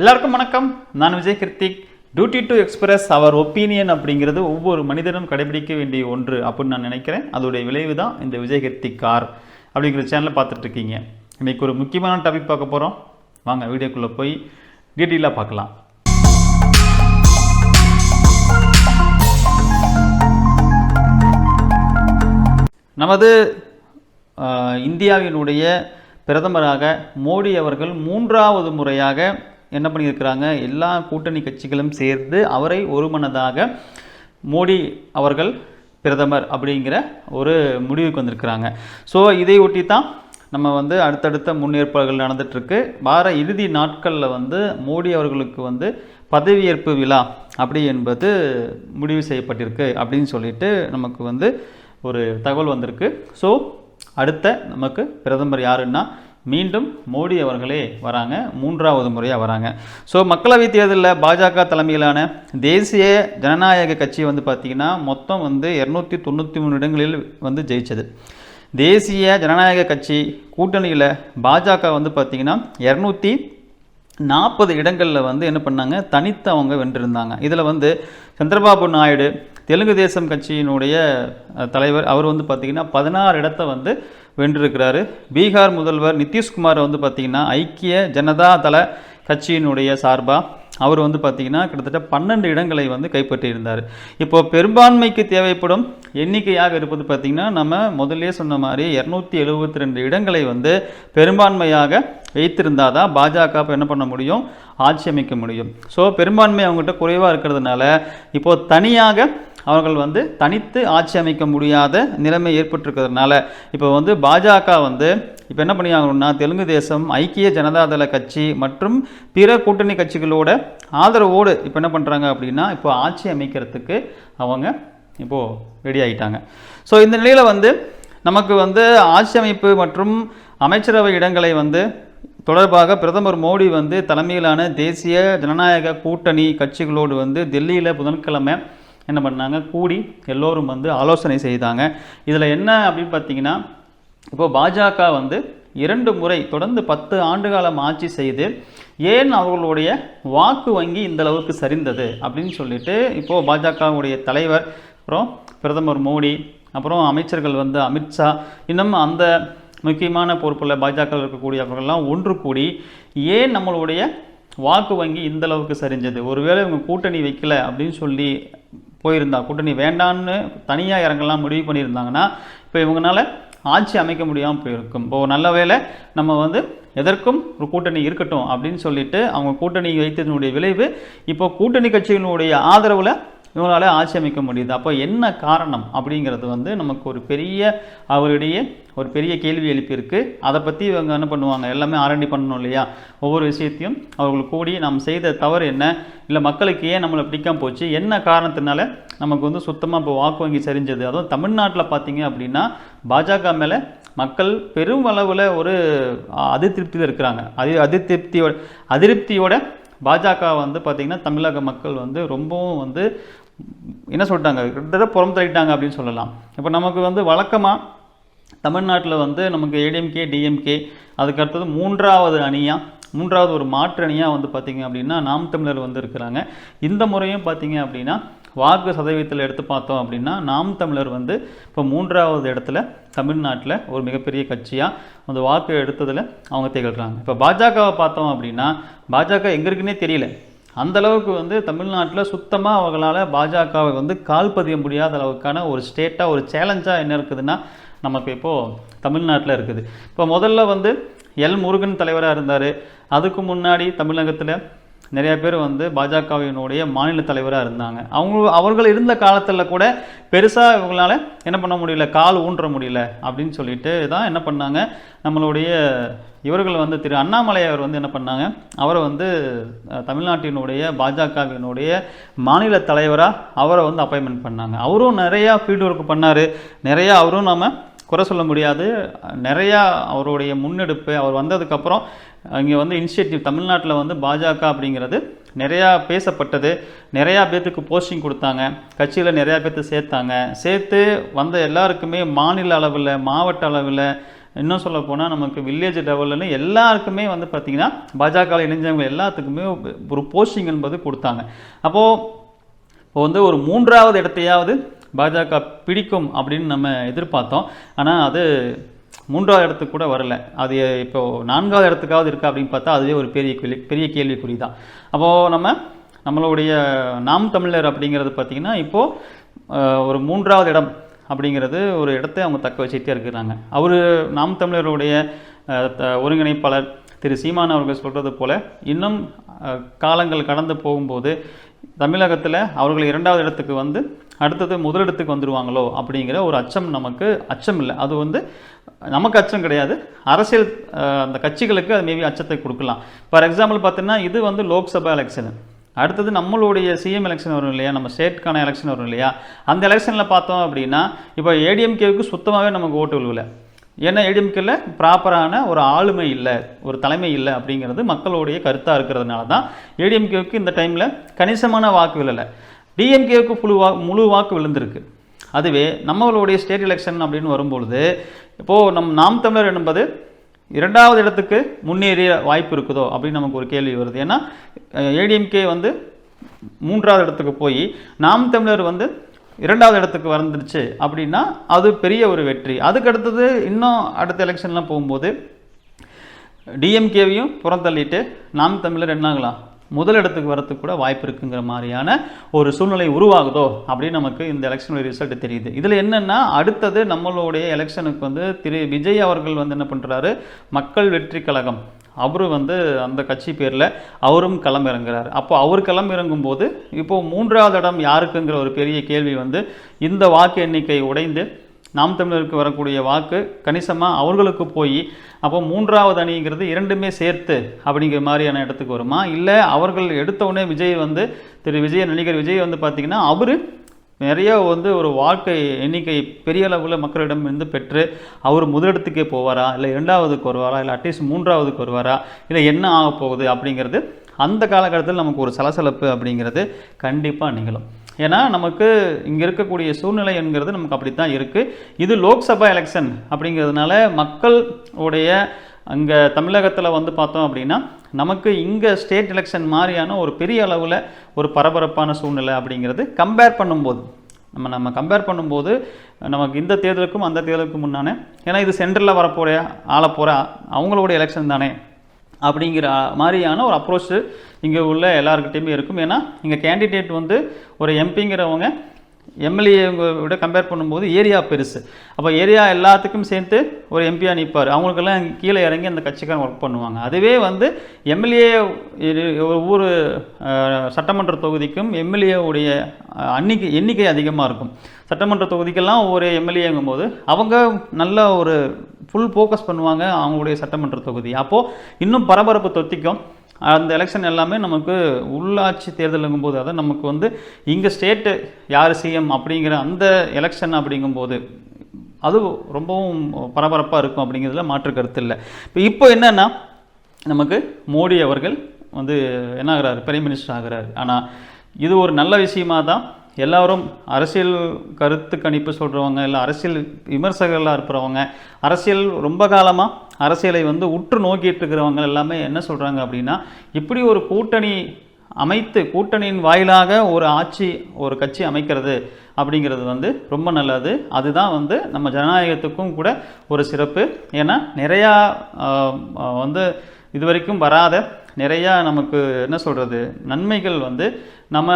எல்லாருக்கும் வணக்கம். நான் Vijay Kiruthik. Duty to express our opinion அப்படிங்கிறது ஒவ்வொரு மனிதனும் கடைபிடிக்க வேண்டிய ஒன்று அப்படின்னு நான் நினைக்கிறேன். அதோடைய விளைவு தான் இந்த விஜய் கிருத்திக் கார் அப்படிங்கிற சேனலை பார்த்துட்ருக்கீங்க இன்றைக்கி இன்னைக்கு ஒரு முக்கியமான டாபிக் பார்க்க போகிறோம் வாங்க வீடியோக்குள்ளே போய் டீட்டெயிலாக பார்க்கலாம். நமது இந்தியாவினுடைய பிரதமராக மோடி அவர்கள் மூன்றாவது முறையாக என்ன பண்ணியிருக்கிறாங்க? எல்லா கூட்டணி கட்சிகளும் சேர்ந்து அவரை ஒருமனதாக மோடி அவர்கள் பிரதமர் அப்படிங்கிற ஒரு முடிவுக்கு வந்திருக்கிறாங்க. ஸோ இதை ஒட்டி தான் நம்ம வந்து அடுத்தடுத்த முன்னேற்பாடுகள் நடந்துகிட்ருக்கு வார இறுதி நாட்களில் வந்து மோடி அவர்களுக்கு வந்து பதவியேற்பு விழா அப்படி என்பது முடிவு செய்யப்பட்டிருக்கு அப்படின்னு சொல்லிட்டு நமக்கு வந்து ஒரு தகவல் வந்திருக்கு. ஸோ அடுத்த நமக்கு பிரதமர் யாருன்னா மீண்டும் மோடி அவர்களே வராங்க மூன்றாவது முறையாக வராங்க. ஸோ மக்களவைத் தேர்தலில் பாஜக தலைமையிலான தேசிய ஜனநாயக கட்சி வந்து பார்த்திங்கன்னா மொத்தம் வந்து இரநூத்தி தொண்ணூற்றி மூணு இடங்களில் வந்து ஜெயித்தது தேசிய ஜனநாயக கட்சி கூட்டணியில் பாஜக வந்து பார்த்திங்கன்னா இரநூத்தி நாற்பது இடங்களில் வந்து என்ன பண்ணாங்க தனித்து அவங்க வென்றிருந்தாங்க. இதில் வந்து சந்திரபாபு நாயுடு தெலுங்கு தேசம் கட்சியினுடைய தலைவர் அவர் வந்து பார்த்திங்கன்னா பதினாறு இடத்தை வந்து வென்றிருக்கிறாரு. பீகார் முதல்வர் நிதிஷ்குமார் வந்து பார்த்திங்கன்னா ஐக்கிய ஜனதா தள கட்சியினுடைய சார்பாக அவர் வந்து பார்த்திங்கன்னா கிட்டத்தட்ட பன்னெண்டு இடங்களை வந்து கைப்பற்றியிருந்தார். இப்போது பெரும்பான்மைக்கு தேவைப்படும் எண்ணிக்கையாக இருப்பது பார்த்திங்கன்னா நம்ம முதல்லே சொன்ன மாதிரி இரநூத்தி எழுபத்தி ரெண்டு இடங்களை வந்து பெரும்பான்மையாக வைத்திருந்தால் தான் பாஜக இப்போ என்ன பண்ண முடியும்? ஆட்சி அமைக்க முடியும். ஸோ பெரும்பான்மை அவங்ககிட்ட குறைவாக இருக்கிறதுனால இப்போது தனியாக அவர்கள் வந்து தனித்து ஆட்சி அமைக்க முடியாத நிலைமை ஏற்பட்டிருக்கிறதுனால இப்போ வந்து பாஜக வந்து இப்போ என்ன பண்ணியாகணும்னா தெலுங்கு தேசம் ஐக்கிய ஜனதாதள கட்சி மற்றும் பிற கூட்டணி கட்சிகளோட ஆதரவோடு இப்போ என்ன பண்ணுறாங்க அப்படின்னா இப்போ ஆட்சி அமைக்கிறதுக்கு அவங்க இப்போது ரெடி ஆகிட்டாங்க ஸோ இந்த நிலையில் வந்து நமக்கு வந்து ஆட்சி அமைப்பு மற்றும் அமைச்சரவை இடங்களை வந்து தொடர்பாக பிரதமர் மோடி வந்து தலைமையிலான தேசிய ஜனநாயக கூட்டணி கட்சிகளோடு வந்து டெல்லியில் புதன்கிழமை என்ன பண்ணாங்க? கூடி எல்லோரும் வந்து ஆலோசனை செய்தாங்க. இதில் என்ன அப்படின்னு பார்த்தீங்கன்னா இப்போ பாஜக வந்து இரண்டு முறை தொடர்ந்து பத்து ஆண்டு காலம் ஆட்சி செய்து ஏன் அவர்களுடைய வாக்கு வங்கி இந்த அளவுக்கு சரிந்தது அப்படின்னு சொல்லிட்டு இப்போது பாஜகவுடைய தலைவர் அப்புறம் பிரதமர் மோடி அப்புறம் அமைச்சர்கள் வந்து அமித்ஷா இன்னும் அந்த முக்கியமான பொறுப்பில் பாஜக இருக்கக்கூடியவர்கள்லாம் ஒன்று கூடி ஏன் நம்மளுடைய வாக்கு வங்கி இந்தளவுக்கு சரிஞ்சது? ஒருவேளை இவங்க கூட்டணி வைக்கல அப்படின்னு சொல்லி போயிருந்தா கூட்டணி வேண்டான்னு தனியாக இறங்கலாம் முடிவு பண்ணியிருந்தாங்கன்னா இப்போ இவங்கனால ஆட்சி அமைக்க முடியாமல் போயிருக்கும். இப்போ நல்ல வேளை நம்ம வந்து எதற்கும் ஒரு கூட்டணி இருக்கட்டும் அப்படின்னு சொல்லிட்டு அவங்க கூட்டணி வைத்ததனுடைய விளைவு இப்போ கூட்டணி கட்சிகளுடைய ஆதரவில் இவங்களால ஆட்சி அமைக்க முடியுது. அப்போ என்ன காரணம் அப்படிங்கிறது வந்து நமக்கு ஒரு பெரிய அவருடைய ஒரு பெரிய கேள்வி எழுப்பியிருக்கு. அதை பற்றி இவங்க என்ன பண்ணுவாங்க? எல்லாமே ஆரண்டி பண்ணணும் இல்லையா? ஒவ்வொரு விஷயத்தையும் அவர்கள் கூடி நாம் செய்த தவறு என்ன? இல்லை மக்களுக்கு ஏன் நம்மளை பிடிக்காம போச்சு? என்ன காரணத்தினால நமக்கு வந்து சுத்தமாக இப்போ வாக்கு வங்கி சரிஞ்சது? அதுவும் தமிழ்நாட்டில் பார்த்தீங்க அப்படின்னா பாஜக மேலே மக்கள் பெரும் அளவில் ஒரு அதிருப்தியில் இருக்கிறாங்க. அது அதிருப்தியோட அதிருப்தியோட பாஜக வந்து பார்த்திங்கன்னா தமிழக மக்கள் வந்து ரொம்பவும் வந்து என்ன சொல்லிட்டாங்க? கிட்டத்தட்ட புறம் தள்ளிட்டாங்க அப்படின்னு சொல்லலாம். இப்போ நமக்கு வந்து வழக்கமாக தமிழ்நாட்டில் வந்து நமக்கு ஏடிஎம்கே டிஎம்கே அதுக்கு அடுத்தது மூன்றாவது அணியாக மூன்றாவது ஒரு மாற்று அணியாக வந்து பார்த்திங்க அப்படின்னா நாம் தமிழர் வந்து இருக்கிறாங்க. இந்த முறையும் பார்த்திங்க அப்படின்னா வாக்கு சதவீதத்தில் எடுத்து பார்த்தோம் அப்படின்னா நாம் தமிழர் வந்து இப்போ மூன்றாவது இடத்துல தமிழ்நாட்டில் ஒரு மிகப்பெரிய கட்சியாக அந்த வாக்கு எடுத்ததில் அவங்க திகழ்கிறாங்க இப்போ பாஜகவை பார்த்தோம் அப்படின்னா பாஜக எங்கே இருக்குன்னே தெரியல. அந்த அளவுக்கு வந்து தமிழ்நாட்டில் சுத்தமாக அவங்களால் பாஜகவை வந்து கால் பதிய முடியாத அளவுக்கான ஒரு ஸ்டேட்டாக ஒரு சேலஞ்சாக என்ன இருக்குதுன்னா நமக்கு இப்போது தமிழ்நாட்டில் இருக்குது. இப்போ முதல்ல வந்து எல் முருகன் தலைவராக இருந்தார். அதுக்கு முன்னாடி தமிழகத்தில் நிறையா பேர் வந்து பாஜகவினுடைய மாநில தலைவராக இருந்தாங்க. அவங்க அவர்கள் இருந்த காலத்தில் கூட பெருசாக இவங்களால என்ன பண்ண முடியல கால் ஊன்ற முடியல அப்படின்னு சொல்லிட்டு தான் என்ன பண்ணாங்க. நம்மளுடைய இவர்கள் வந்து திரு அண்ணாமலை அவர் வந்து என்ன பண்ணாங்க? அவரை வந்து தமிழ்நாட்டினுடைய பாஜகவினுடைய மாநில தலைவராக அவரை வந்து அப்பாயின்மெண்ட் பண்ணாங்க. அவரும் நிறையா ஃபீல்டு ஒர்க் பண்ணார். நிறையா அவரும் நம்ம குறை சொல்ல முடியாது. நிறையா அவருடைய முன்னெடுப்பு அவர் வந்ததுக்கப்புறம் இங்கே வந்து இனிஷியேட்டிவ் தமிழ்நாட்டில் வந்து பாஜக அப்படிங்கிறது நிறையா பேசப்பட்டது. நிறையா பேர்த்துக்கு போஸ்டிங் கொடுத்தாங்க. கட்சியில் நிறையா பேர்த்து சேர்த்தாங்க. சேர்த்து வந்த எல்லாருக்குமே மாநில அளவில் மாவட்ட அளவில் இன்னும் சொல்ல போனால் நமக்கு வில்லேஜ் லெவலில் எல்லாருக்குமே வந்து பார்த்திங்கன்னா பாஜகவில் இணைஞ்சவங்க எல்லாத்துக்குமே ஒரு போஸ்டிங் என்பது கொடுத்தாங்க. அப்போது இப்போ வந்து ஒரு மூன்றாவது இடத்தையாவது பாஜக பிடிக்கும் அப்படின்னு நம்ம எதிர்பார்த்தோம். ஆனால் அது மூன்றாவது இடத்துக்கு கூட வரல. அது இப்போது நான்காவது இடத்துக்காவது இருக்கா அப்படின்னு பார்த்தா அதுவே ஒரு பெரிய கேள்வி பெரிய கேள்விக்குறி தான். அப்போது நம்ம நம்மளுடைய நாம் தமிழர் அப்படிங்கிறது பார்த்திங்கன்னா இப்போது ஒரு மூன்றாவது இடம் அப்படிங்கிறது ஒரு இடத்தை அவங்க தக்க வச்சுட்டே இருக்கிறாங்க. அவர் நாம் தமிழருடைய த- ஒருங்கிணைப்பாளர் திரு சீமான் அவர்கள் சொல்கிறது போல் இன்னும் காலங்கள் கடந்து போகும்போது தமிழகத்தில் அவர்கள் இரண்டாவது இடத்துக்கு வந்து அடுத்தது முதலிடத்துக்கு வந்துடுவாங்களோ அப்படிங்கிற ஒரு அச்சம் நமக்கு அச்சம் இல்லை. அது வந்து நமக்கு அச்சம் கிடையாது. அரசியல் அந்த கட்சிகளுக்கு அது மேபி அச்சத்தை கொடுக்கலாம். ஃபார் எக்ஸாம்பிள் பார்த்தீங்கன்னா இது வந்து லோக்சபா எலெக்ஷன் அடுத்தது நம்மளுடைய சிஎம் எலெக்ஷன் வரும் இல்லையா? நம்ம ஸ்டேட்டுக்கான எலெக்ஷன் வரும் இல்லையா? அந்த எலெக்ஷனில் பார்த்தோம் அப்படின்னா இப்போ ஏடிஎம்கேவுக்கு சுத்தமாகவே நமக்கு ஓட்டு விழுவில். ஏன்னா ஏடிஎம்கேல ப்ராப்பரான ஒரு ஆளுமை இல்லை ஒரு தலைமை இல்லை அப்படிங்கிறது மக்களுடைய கருத்தாக இருக்கிறதுனால தான் ஏடிஎம்கேவுக்கு இந்த டைமில் கணிசமான வாக்கு விழலை. டிஎம்கேவுக்கு புழு வா முழு வாக்கு விழுந்திருக்கு. அதுவே நம்மளுடைய ஸ்டேட் எலெக்ஷன் அப்படின்னு வரும்பொழுது இப்போது நம் நாம் தமிழர் என்பது இரண்டாவது இடத்துக்கு முன்னேறிய வாய்ப்பு இருக்குதோ அப்படின்னு நமக்கு ஒரு கேள்வி வருது. ஏன்னா ஏடிஎம்கே வந்து மூன்றாவது இடத்துக்கு போய் நாம் தமிழர் வந்து இரண்டாவது இடத்துக்கு வந்துடுச்சு அப்படின்னா அது பெரிய ஒரு வெற்றி. அதுக்கு அடுத்தது இன்னும் அடுத்த எலெக்ஷன்லாம் போகும்போது டிஎம்கேவையும் புறந்தள்ளிட்டு நாம் தமிழர் என்னாகலாம்? முதல் இடத்துக்கு வரத்துக்கு கூட வாய்ப்பு இருக்குங்கிற மாதிரியான ஒரு சூழ்நிலை உருவாகுதோ அப்படின்னு நமக்கு இந்த எலெக்ஷனுடைய ரிசல்ட் தெரியுது. இதில் என்னென்னா அடுத்தது நம்மளுடைய எலெக்ஷனுக்கு வந்து திரு விஜய் அவர்கள் வந்து என்ன பண்ணுறாரு மக்கள் வெற்றி கழகம். அவரு வந்து அந்த கட்சி பேரில் அவரும் களம் இறங்குறாரு அப்போ அவர் களம் இறங்கும்போது இப்போது மூன்றாவது இடம் யாருக்குங்கிற ஒரு பெரிய கேள்வி வந்து இந்த வாக்கு எண்ணிக்கை உடைந்து நாம் தமிழருக்கு வரக்கூடிய வாக்கு கணிசமாக அவர்களுக்கு போய் அப்போ மூன்றாவது அணிங்கிறது இரண்டுமே சேர்த்து அப்படிங்கிற மாதிரியான இடத்துக்கு வருமா? இல்லை அவர்கள் எடுத்தவுடனே விஜய் வந்து திரு விஜய் நடிகர் விஜய் வந்து பார்த்திங்கன்னா அவர் நிறைய வந்து ஒரு வாழ்க்கை எண்ணிக்கை பெரிய அளவில் மக்களிடம் இருந்து பெற்று அவர் முதலிடத்துக்கே போவாரா? இல்லை இரண்டாவதுக்கு வருவாரா? இல்லை அட்லீஸ்ட் மூன்றாவதுக்கு வருவாரா? இல்லை என்ன ஆக போகுது அப்படிங்கிறது அந்த காலகட்டத்தில் நமக்கு ஒரு சலசலப்பு அப்படிங்கிறது கண்டிப்பாக நிகழும். ஏன்னா நமக்கு இங்கே இருக்கக்கூடிய சூழ்நிலை என்கிறது நமக்கு அப்படி தான் இருக்குது இது லோக்சபா எலெக்ஷன் அப்படிங்கிறதுனால மக்கள் உடைய அங்கே தமிழகத்தில் வந்து பார்த்தோம் அப்படின்னா நமக்கு இங்கே ஸ்டேட் எலெக்ஷன் மாதிரியான ஒரு பெரிய அளவில் ஒரு பரபரப்பான சூழ்நிலை அப்படிங்கிறது கம்பேர் பண்ணும்போது. நம்ம நம்ம கம்பேர் பண்ணும்போது நமக்கு இந்த தேர்தலுக்கும் அந்த தேர்தலுக்கும் முன்னானே ஏன்னா இது சென்ட்ரலில் வரப்போகிற ஆள போகிற அவங்களுடைய எலெக்ஷன் தானே. அப்படிங்கிற மாதிரியான ஒரு அப்ரோச்சு இங்கே உள்ள எல்லாருக்கிட்டையுமே இருக்கும். ஏன்னா இங்கே கேண்டிடேட் வந்து ஒரு எம்பிங்கிறவங்க எம்எல்ஏ விட கம்பேர் பண்ணும்போது ஏரியா பெருசு. அப்போ ஏரியா எல்லாத்துக்கும் சேர்த்து ஒரு எம்பியாக நிற்பார் அவங்களுக்கெல்லாம் கீழே இறங்கி அந்த கட்சிக்காரன் ஒர்க் பண்ணுவாங்க. அதுவே வந்து எம்எல்ஏ ஒரு ஊர் சட்டமன்ற தொகுதிக்கும் எம்எல்ஏவுடைய அன்னிக்கை எண்ணிக்கை அதிகமாக இருக்கும். சட்டமன்ற தொகுதிக்கெல்லாம் ஒவ்வொரு எம்எல்ஏங்கும் போது அவங்க நல்ல ஒரு ஃபுல் ஃபோக்கஸ் பண்ணுவாங்க அவங்களுடைய சட்டமன்ற தொகுதி. அப்போது இன்னும் பரபரப்பு தொத்திக்கும். அந்த எலெக்ஷன் எல்லாமே நமக்கு உள்ளாட்சி தேர்தலுங்கும் போது அதாவது நமக்கு வந்து இங்கே ஸ்டேட்டு யார் சிஎம் அப்படிங்கிற அந்த எலெக்ஷன் அப்படிங்கும்போது அது ரொம்பவும் பரபரப்பாக இருக்கும் அப்படிங்கிறதுல மாற்று கருத்து இல்லை. இப்போ இப்போ என்னென்னா நமக்கு மோடி அவர்கள் வந்து என்ன ஆகிறார்? பிரைம் மினிஸ்டர் ஆகிறார். ஆனால் இது ஒரு நல்ல விஷயமா தான் எல்லாரும் அரசியல் கருத்து கணிப்பு சொல்கிறவங்க இல்லை அரசியல் விமர்சகர்களாக இருக்கிறவங்க அரசியல் ரொம்ப காலமாக அரசியலை வந்து உற்று நோக்கிட்டு இருக்கிறவங்க எல்லாமே என்ன சொல்கிறாங்க அப்படின்னா இப்படி ஒரு கூட்டணி அமைத்து கூட்டணியின் வாயிலாக ஒரு ஆட்சி ஒரு கட்சி அமைக்கிறது அப்படிங்கிறது வந்து ரொம்ப நல்லது. அதுதான் வந்து நம்ம ஜனநாயகத்துக்கும் கூட ஒரு சிறப்பு. ஏன்னா நிறையா வந்து இது வந்து இதுவரைக்கும் வராத நிறையா நமக்கு என்ன சொல்கிறது நன்மைகள் வந்து நம்ம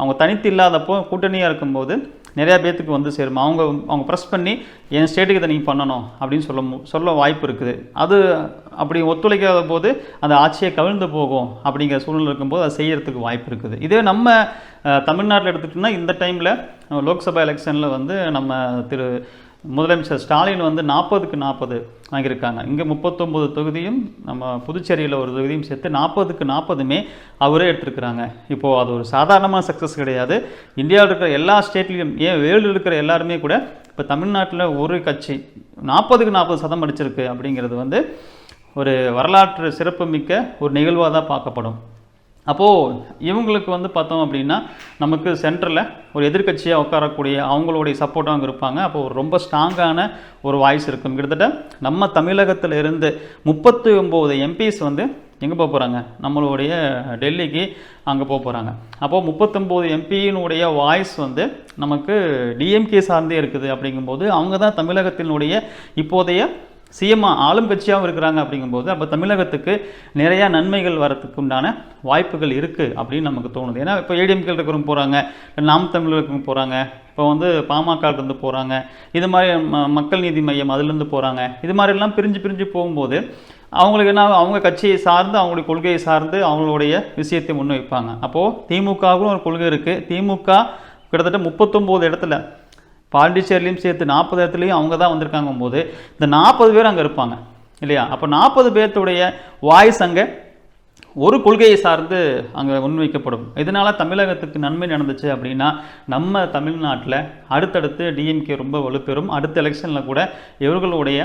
அவங்க தனித்து இல்லாதப்போ கூட்டணியாக இருக்கும்போது நிறையா பேர்த்துக்கு வந்து சேரும். அவங்க அவங்க ப்ரெஸ் பண்ணி என் ஸ்டேட்டுக்கு இதை நீங்கள் பண்ணணும் அப்படின்னு சொல்ல சொல்ல வாய்ப்பு இருக்குது. அது அப்படி ஒத்துழைக்காத போது அந்த ஆட்சியை கவிழ்ந்து போகும் அப்படிங்கிற சூழ்நிலை இருக்கும்போது அதை செய்கிறதுக்கு வாய்ப்பு இருக்குது. இதே நம்ம தமிழ்நாட்டில் எடுத்துக்கிட்டோம்னா இந்த டைமில் லோக்சபா எலெக்ஷனில் வந்து நம்ம திரு முதலமைச்சர் ஸ்டாலின் வந்து நாற்பதுக்கு நாற்பது வாங்கியிருக்காங்க. இங்கே முப்பத்தொம்போது தொகுதியும் நம்ம புதுச்சேரியில் ஒரு தொகுதியும் சேர்த்து நாற்பதுக்கு நாற்பதுமே அவரே எடுத்திருக்கிறாங்க. இப்போது அது ஒரு சாதாரணமாக சக்ஸஸ் கிடையாது. இந்தியாவில் இருக்கிற எல்லா ஸ்டேட்லேயும் ஏன் வேர்ல்டு இருக்கிற எல்லாருமே கூட இப்போ தமிழ்நாட்டில் ஒரு கட்சி நாற்பதுக்கு நாற்பது சதம் அடிச்சிருக்கு அப்படிங்கிறது வந்து ஒரு வரலாற்று சிறப்புமிக்க ஒரு நிகழ்வாக தான் பார்க்கப்படும். அப்போது இவங்களுக்கு வந்து பார்த்தோம் அப்படின்னா நமக்கு சென்டரில் ஒரு எதிர்க்கட்சியாக உட்காரக்கூடிய அவங்களுடைய சப்போர்ட்டும் அங்கே இருப்பாங்க. அப்போ ஒரு ரொம்ப ஸ்ட்ராங்கான ஒரு வாய்ஸ் இருக்கும். கிட்டத்தட்ட நம்ம தமிழகத்தில் இருந்து முப்பத்தி ஒம்பது எம்பிஸ் வந்து எங்கே போக போகிறாங்க நம்மளுடைய டெல்லிக்கு அங்கே போக போகிறாங்க அப்போது முப்பத்தொம்போது எம்பியினுடைய வாய்ஸ் வந்து நமக்கு டிஎம்கே சார்ந்தே இருக்குது. அப்படிங்கும்போது அவங்க தான் தமிழகத்தினுடைய இப்போதைய சிஎம் ஆளும் கட்சியாகவும் இருக்கிறாங்க அப்படிங்கும்போது அப்போ தமிழகத்துக்கு நிறையா நன்மைகள் வர்றதுக்கு உண்டான வாய்ப்புகள் இருக்குது அப்படின்னு நமக்கு தோணுது. ஏன்னா இப்போ ஏடிஎம்கே இருக்கிறவங்க போகிறாங்க நாம் தமிழருக்கும் போகிறாங்க இப்போ வந்து பாமகலேருந்து போகிறாங்க இது மாதிரி ம- மக்கள் நீதி மையம் அதுலேருந்து போகிறாங்க இது மாதிரிலாம் பிரிஞ்சு பிரிஞ்சு போகும்போது அவங்களுக்கு என்ன அவங்க கட்சியை சார்ந்து அவங்களுடைய கொள்கையை சார்ந்து அவங்களுடைய விஷயத்தை முன்வைப்பாங்க. அப்போது திமுகவுக்கும் ஒரு கொள்கை இருக்குது திமுக கிட்டத்தட்ட முப்பத்தொம்போது இடத்துல பாண்டிச்சேரிலையும் சேர்த்து நாற்பது இடத்துலையும் அவங்க தான் வந்திருக்காங்க போது இந்த நாற்பது பேர் அங்கே இருப்பாங்க இல்லையா? அப்போ நாற்பது பேர்த்துடைய வாய்ஸ் அங்கே ஒரு கொள்கையை சார்ந்து அங்கே முன்வைக்கப்படும். இதனால தமிழகத்துக்கு நன்மை நடந்துச்சு அப்படின்னா நம்ம தமிழ்நாட்டில் அடுத்தடுத்து டிஎம்கே ரொம்ப வலுப்பெறும். அடுத்த எலெக்ஷனில் கூட இவர்களுடைய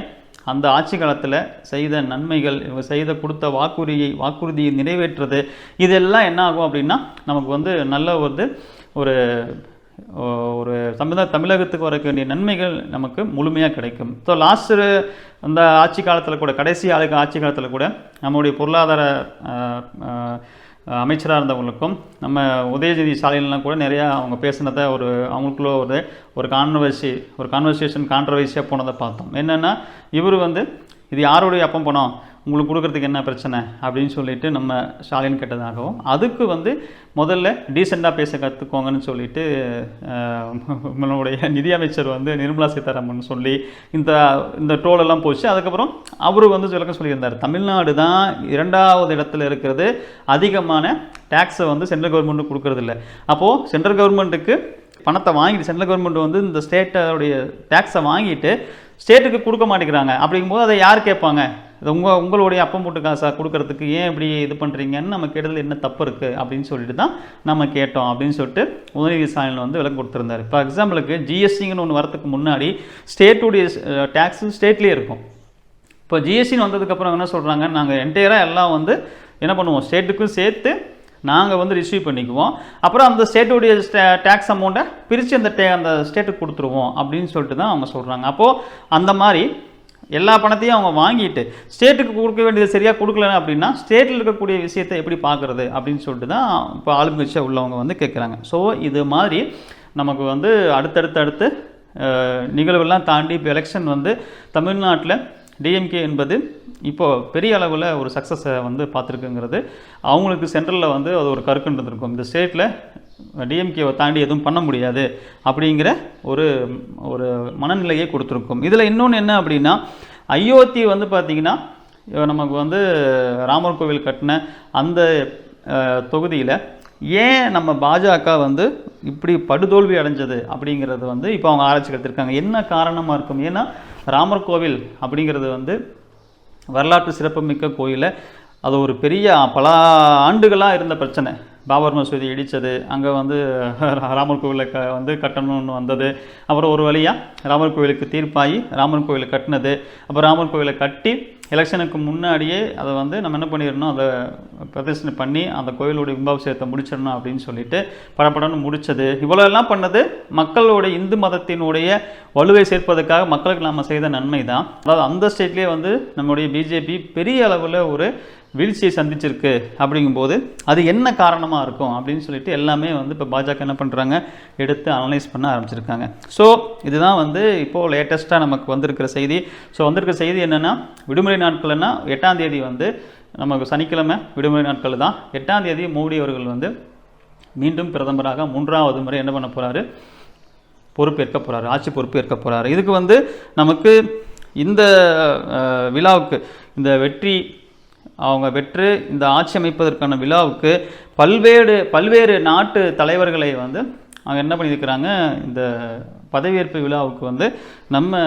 அந்த ஆட்சி காலத்தில் செய்த நன்மைகள் இவங்க செய்த கொடுத்த வாக்குறுதியை வாக்குறுதியை நிறைவேற்றுறது இதெல்லாம் என்ன ஆகும் அப்படின்னா நமக்கு வந்து நல்ல வந்து ஒரு ஒரு தமிழ தமிழகத்துக்கு வர வேண்டிய நன்மைகள் நமக்கு முழுமையாக கிடைக்கும். ஸோ லாஸ்ட்டு அந்த ஆட்சி காலத்தில் கூட கடைசி ஆளுக்கு ஆட்சி காலத்தில் கூட நம்முடைய பொருளாதார அமைச்சராக இருந்தவங்களுக்கும் நம்ம உதயநிதி ஸ்டாலின்லாம் கூட நிறையா அவங்க பேசினதை ஒரு அவங்களுக்குள்ள ஒரு ஒரு கான்வர்சி ஒரு கான்வர்சேஷன் கான்ட்ரவர்சியாக போனதை பார்த்தோம். என்னென்னா இவர் வந்து இது யாருடைய அப்பம் பணம் உங்களுக்கு கொடுக்குறதுக்கு என்ன பிரச்சனை அப்படின்னு சொல்லிட்டு நம்ம ஸ்டாலின் கேட்டதாகவும் அதுக்கு வந்து முதல்ல டீசெண்டாக பேச கற்றுக்கோங்கன்னு சொல்லிட்டு அஹ், நம்மளுடைய நிதியமைச்சர் வந்து நிர்மலா சீதாராமன் சொல்லி இந்த இந்த டோலெல்லாம் போச்சு. அதுக்கப்புறம் அவரு வந்து விளக்கம் சொல்லியிருந்தார். தமிழ்நாடு தான் இரண்டாவது இடத்துல இருக்கிறது. அதிகமான டேக்ஸை வந்து சென்ட்ரல் கவர்மெண்ட் கொடுக்கறதில்ல. அப்போது சென்ட்ரல் கவர்மெண்ட்டுக்கு பணத்தை வாங்கிட்டு சென்ட்ரல் கவர்மெண்ட் வந்து இந்த ஸ்டேட்டோடைய டேக்ஸை வாங்கிட்டு ஸ்டேட்டுக்கு கொடுக்க மாட்டேங்கிறாங்க. அப்படிங்கும்போது அதை யார் கேட்பாங்க? இது உங்கள் உங்களுடைய அப்பம் போட்டு காசா கொடுக்குறதுக்கு ஏன் இப்படி இது பண்ணுறீங்கன்னு நம்ம கேட்டதில் என்ன தப்பு இருக்குது அப்படின்னு சொல்லிட்டு தான் நம்ம கேட்டோம் அப்படின்னு சொல்லிட்டு உதவி விசாரணையில் வந்து விளக்கம் கொடுத்துருந்தார். இப்போ எக்ஸாம்பிளுக்கு ஜிஎஸ்டிங்கன்னு ஒன்று வரதுக்கு முன்னாடி ஸ்டேட்டுடைய டேக்ஸு ஸ்டேட்லேயே இருக்கும். இப்போ ஜிஎஸ்டின்னு வந்ததுக்கப்புறம் என்ன சொல்கிறாங்க நாங்கள் என்டையராக எல்லாம் வந்து என்ன பண்ணுவோம்? ஸ்டேட்டுக்கும் சேர்த்து நாங்கள் வந்து ரிசீவ் பண்ணிக்குவோம். அப்புறம் அந்த ஸ்டேட்டுடைய டேக்ஸ் அமௌண்ட்டை பிரித்து அந்த டே அந்த ஸ்டேட்டுக்கு கொடுத்துருவோம் அப்படின்னு சொல்லிட்டு தான் அவங்க சொல்கிறாங்க அப்போது அந்த மாதிரி எல்லா பணத்தையும் அவங்க வாங்கிட்டு ஸ்டேட்டுக்கு கொடுக்க வேண்டியது சரியாக கொடுக்கல அப்படின்னா ஸ்டேட்டில் இருக்கக்கூடிய விஷயத்தை எப்படி பார்க்குறது அப்படின்னு சொல்லிட்டு தான் இப்போ ஆளுங்கட்சியாக உள்ளவங்க வந்து கேட்குறாங்க ஸோ இது மாதிரி நமக்கு வந்து அடுத்தடுத்து அடுத்து நிகழ்வெல்லாம் தாண்டி இப்போ எலெக்ஷன் வந்து தமிழ்நாட்டில் டிஎம்கே என்பது இப்போது பெரிய அளவில் ஒரு சக்ஸஸை வந்து பார்த்துருக்குங்கிறது. அவங்களுக்கு சென்ட்ரலில் வந்து அது ஒரு கருக்குன்னு இருந்திருக்கும் இந்த ஸ்டேட்டில் டிஎம்கேவை தாண்டி எதுவும் பண்ண முடியாது அப்படிங்கிற ஒரு ஒரு மனநிலையை கொடுத்துருக்கும். இதில் இன்னொன்று என்ன அப்படின்னா அயோத்தி வந்து பார்த்திங்கன்னா நமக்கு வந்து ராமர் கோவில் கட்டின அந்த தொகுதியில் ஏன் நம்ம பாஜக வந்து இப்படி படுதோல்வி அடைஞ்சது அப்படிங்கிறது வந்து இப்போ அவங்க ஆராய்ச்சி கற்றுருக்காங்க என்ன காரணமாக இருக்கும்? ஏன்னா ராமர் கோவில் அப்படிங்கிறது வந்து வரலாற்று சிறப்புமிக்க கோயிலை. அது ஒரு பெரிய பல ஆண்டுகளாக இருந்த பிரச்சனை. பாபர் மசூதி இடித்தது அங்கே வந்து ராமர் கோவிலை க வந்து கட்டணும்னு வந்தது. அப்புறம் ஒரு வழியாக ராமர் கோவிலுக்கு தீர்ப்பாகி ராமர் கோவிலை கட்டினது. அப்புறம் ராமர் கோவிலை கட்டி எலெக்ஷனுக்கு முன்னாடியே அதை வந்து நம்ம என்ன பண்ணிடணும் அதை பிரதர்ஷனை பண்ணி அந்த கோயிலுடைய கும்பாபிஷேகத்தை முடிச்சிடணும் அப்படின்னு சொல்லிட்டு படப்படன்னு முடித்தது இவ்வளோ எல்லாம் பண்ணது மக்களுடைய இந்து மதத்தினுடைய வலுவை சேர்ப்பதற்காக மக்களுக்கு நாம் செய்த நன்மை தான் அதாவது அந்த ஸ்டேட்லேயே வந்து நம்முடைய பிஜேபி பெரிய அளவில் ஒரு வீழ்ச்சியை சந்திச்சிருக்கு அப்படிங்கும்போது அது என்ன காரணமாக இருக்கும் அப்படின்னு சொல்லிட்டு எல்லாமே வந்து இப்போ பாஜக என்ன பண்ணுறாங்க எடுத்து அனலைஸ் பண்ண ஆரம்பிச்சிருக்காங்க. ஸோ இதுதான் வந்து இப்போது லேட்டஸ்ட்டாக நமக்கு வந்திருக்கிற செய்தி. ஸோ வந்திருக்கிற செய்தி என்னென்னா விடுமுறை நாட்கள்னா எட்டாம் தேதி வந்து நமக்கு சனிக்கிழமை விடுமுறை நாட்கள் தான். எட்டாம் தேதி மோடி அவர்கள் வந்து மீண்டும் பிரதமராக மூன்றாவது முறை என்ன பண்ண போகிறாரு பொறுப்பேற்க போகிறாரு ஆட்சி பொறுப்பேற்க போகிறாரு இதுக்கு வந்து நமக்கு இந்த விழாவுக்கு இந்த வெற்றி அவங்க வெற்று இந்த ஆட்சி அமைப்பதற்கான விழாவுக்கு பல்வேறு பல்வேறு நாட்டு தலைவர்களை வந்து அவங்க என்ன பண்ணியிருக்கிறாங்க இந்த பதவியேற்பு விழாவுக்கு வந்து நம்ம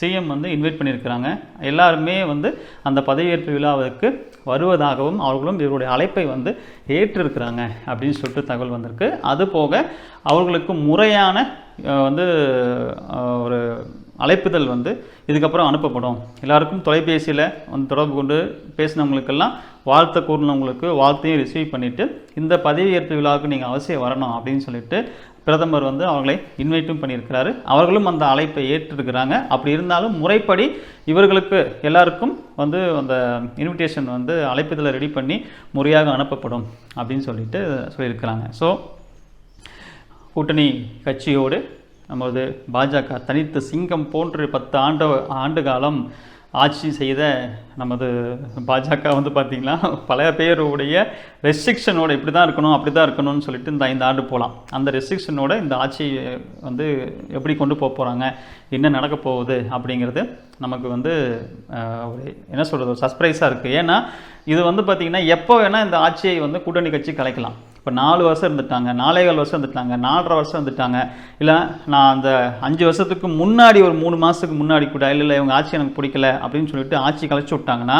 சிஎம் வந்து இன்வைட் பண்ணியிருக்கிறாங்க. எல்லாருமே வந்து அந்த பதவியேற்பு விழாவுக்கு வருவதாகவும் அவர்களும் இவருடைய அழைப்பை வந்து ஏற்றிருக்கிறாங்க அப்படின்னு சொல்லிட்டு தகவல் வந்திருக்கு. அது போக அவர்களுக்கு முறையான வந்து ஒரு அழைப்புதல் வந்து இதுக்கப்புறம் அனுப்பப்படும். எல்லாருக்கும் தொலைபேசியில் வந்து தொடர்பு கொண்டு பேசினவங்களுக்கெல்லாம் வாழ்த்தை கூறினவங்களுக்கு வாழ்த்தையும் ரிசீவ் பண்ணிவிட்டு இந்த பதவியேற்பு விழாவுக்கு நீங்கள் அவசியம் வரணும் அப்படின்னு சொல்லிட்டு பிரதமர் வந்து அவர்களை இன்வைட்டும் பண்ணியிருக்கிறாரு. அவர்களும் அந்த அழைப்பை ஏற்றிருக்கிறாங்க. அப்படி இருந்தாலும் முறைப்படி இவர்களுக்கு எல்லாருக்கும் வந்து அந்த இன்விடேஷன் வந்து அழைப்புதலை ரெடி பண்ணி முறையாக அனுப்பப்படும் அப்படின்னு சொல்லிட்டு சொல்லியிருக்கிறாங்க. ஸோ கூட்டணி கட்சியோடு நமது பாஜக தனித்த சிங்கம் போன்று பத்து ஆண்டு ஆண்டு காலம் ஆட்சி செய்த நமது பாஜக வந்து பார்த்திங்கன்னா பல பேருடைய ரெஸ்ட்ரிக்ஷனோட இப்படி தான் இருக்கணும் அப்படி தான் இருக்கணும்னு சொல்லிட்டு இந்த ஐந்து ஆண்டு போகலாம் அந்த ரெஸ்ட்ரிக்ஷனோட இந்த ஆட்சியை வந்து எப்படி கொண்டு போக போகிறாங்க என்ன நடக்க போகுது அப்படிங்கிறது நமக்கு வந்து ஒரு என்ன சொல்கிறது ஒரு சர்ப்ரைஸாக இருக்குது ஏன்னா இது வந்து பார்த்திங்கன்னா எப்போ வேணால் இந்த ஆட்சியை வந்து கூட்டணி கட்சி கலைக்கலாம். இப்போ நாலு வருஷம் இருந்துட்டாங்க நாலேகால் வருஷம் இருந்துட்டாங்க நாலரை வருஷம் இருந்துட்டாங்க. இல்லை நான் அந்த அஞ்சு வருஷத்துக்கு முன்னாடி ஒரு மூணு மாதத்துக்கு முன்னாடி கூட இல்லை இல்லை இவங்க ஆட்சி எனக்கு பிடிக்கல அப்படின்னு சொல்லிட்டு ஆட்சி கலைச்சு விட்டாங்கன்னா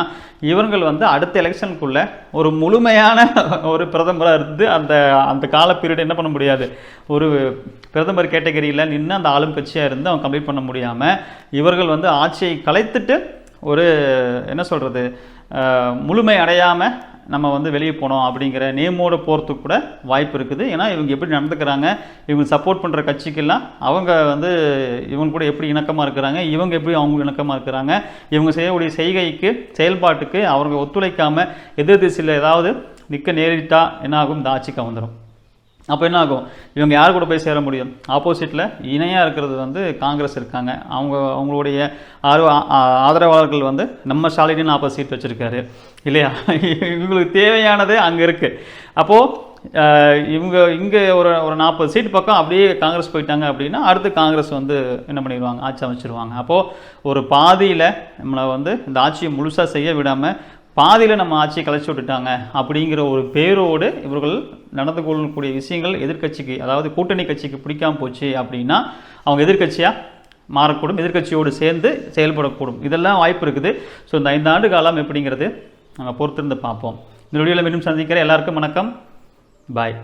இவர்கள் வந்து அடுத்த எலெக்ஷனுக்குள்ளே ஒரு முழுமையான ஒரு பிரதமராக இருந்து அந்த அந்த கால பீரியட் என்ன பண்ண முடியாது? ஒரு பிரதமர் கேட்டகரியில் நின்று அந்த ஆளும் கட்சியாக இருந்து அவங்க கம்ப்ளீட் பண்ண முடியாமல் இவர்கள் வந்து ஆட்சியை கலைத்துட்டு ஒரு என்ன சொல்கிறது முழுமை அடையாமல் நம்ம வந்து வெளியே போனோம் அப்படிங்கிற நேமோட போகிறதுக்கு கூட வாய்ப்பு இருக்குது. ஏன்னா இவங்க எப்படி நடந்துக்கிறாங்க இவங்க சப்போர்ட் பண்ணுற கட்சிக்கெல்லாம் அவங்க வந்து இவங்க கூட எப்படி இணக்கமாக இருக்கிறாங்க இவங்க எப்படி அவங்க இணக்கமாக இருக்கிறாங்க இவங்க செய்யக்கூடிய செய்கைக்கு செயல்பாட்டுக்கு அவங்க ஒத்துழைக்காமல் எதிர் திசையில் ஏதாவது நிற்க நேரிட்டா என்னாகும் இந்த ஆட்சிக்கு வந்துடும் அப்போ என்ன ஆகும்? இவங்க யார் கூட போய் சேர முடியும்? ஆப்போசிட்டில் இணையாக இருக்கிறது வந்து காங்கிரஸ் இருக்காங்க. அவங்க அவங்களுடைய ஆர்வ ஆதரவாளர்கள் வந்து நம்ம ஸ்டாலினின் நாற்பது சீட் வச்சுருக்காரு. இல்லையா? இவங்களுக்கு தேவையானது அங்கே இருக்குது அப்போது இவங்க இங்கே ஒரு ஒரு நாற்பது சீட் பக்கம் அப்படியே காங்கிரஸ் போயிட்டாங்க அப்படின்னா அடுத்து காங்கிரஸ் வந்து என்ன பண்ணிடுவாங்க? ஆட்சி அமைச்சிருவாங்க. அப்போது ஒரு பாதியில் நம்மளை வந்து இந்த ஆட்சியை முழுசாக செய்ய விடாமல் பாதியில் நம்ம ஆட்சியை கலைச்சி விட்டுட்டாங்க அப்படிங்கிற ஒரு பேரோடு இவர்கள் நடந்து கொள்ளக்கூடிய விஷயங்கள் எதிர்க்கட்சிக்கு அதாவது கூட்டணி கட்சிக்கு பிடிக்காமல் போச்சு அப்படின்னா அவங்க எதிர்க்கட்சியாக மாறக்கூடும் எதிர்க்கட்சியோடு சேர்ந்து செயல்படக்கூடும். இதெல்லாம் வாய்ப்பு இருக்குது. ஸோ இந்த ஐந்து ஆண்டு காலம் எப்படிங்கிறது நாங்கள் பொறுத்திருந்து பார்ப்போம். இந்த வீடியோவில் மீண்டும் சந்திக்கிற எல்லாருக்கும் வணக்கம். பாய்